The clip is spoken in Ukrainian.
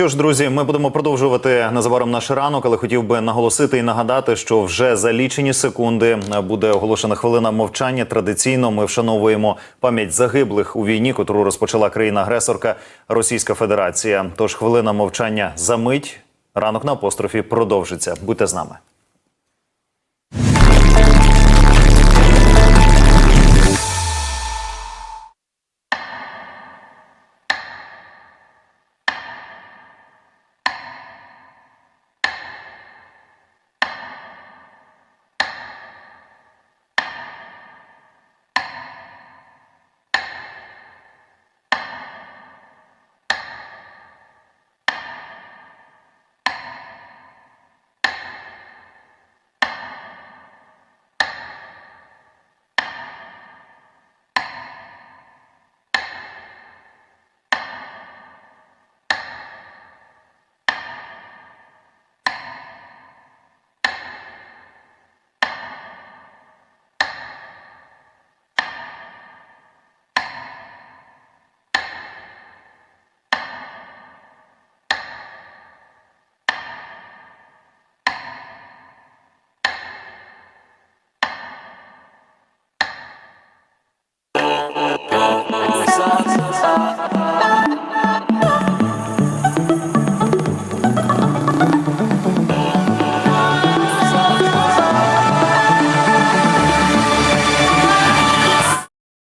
Що ж, друзі, ми будемо продовжувати незабаром наш ранок, але хотів би наголосити і нагадати, що вже за лічені секунди буде оголошена хвилина мовчання. Традиційно ми вшановуємо пам'ять загиблих у війні, котру розпочала країна-агресорка Російська Федерація. Тож хвилина мовчання за мить. Ранок на апострофі продовжиться. Будьте з нами. love.